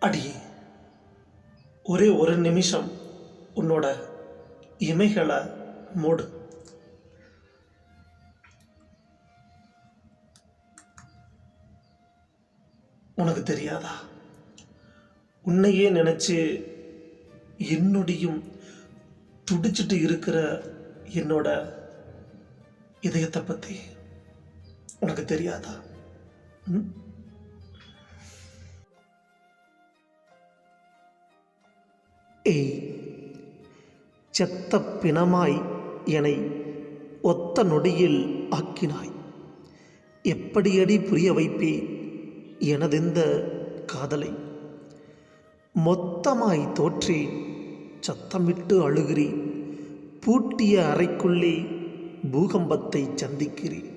அடியே ஒரே ஒரு நிமிஷம் உன்னோட இமைகளை மூடு. உனக்கு தெரியாதா? உன்னையே நினைச்சு என்னுடையும் துடிச்சிட்டு இருக்கிற என்னோட இதயத்தை பத்தி உனக்கு தெரியாதா? ம்? ஏய் செத்த பிணமாய் என்னை ஒத்த நொடியில் ஆக்கினாய். எப்படியடி புரிய வைப்பே எனதெந்த காதலை? மொத்தமாய் தோற்றி சத்தமிட்டு அழுகிறேன். பூட்டிய அறைக்குள்ளே பூகம்பத்தை சந்திக்கிறேன்.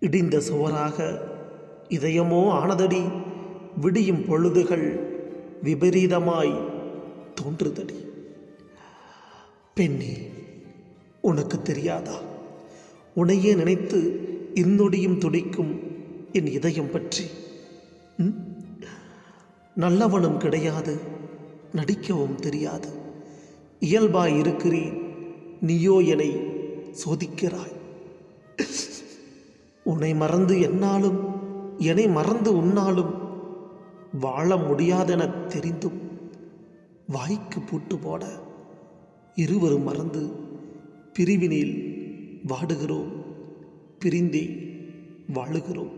இடிந்த சுவராக இதயமோ ஆனதடி விடியும் பொழுதுகள் விபரீதமாய் தோன்றுதடி. பெண்ணே உனக்கு தெரியாதா? உன்னையே நினைத்து இன்னொடியும் துடிக்கும் என் இதயம் பற்றி. நல்லவனும் கிடையாது நடிக்கவும் தெரியாது. இயல்பாய் இருக்கிறேன் நீயோ என்னை சோதிக்கிறாய். உன்னை மறந்து என்னாலும் என்னை மறந்து உன்னாலும் வாழ முடியாதென தெரிந்தும் வாய்க்கு பூட்டு போட இருவரும் மறந்து பிரிவினில் வாடுகிறோம் பிரிந்தே வாழுகிறோம்.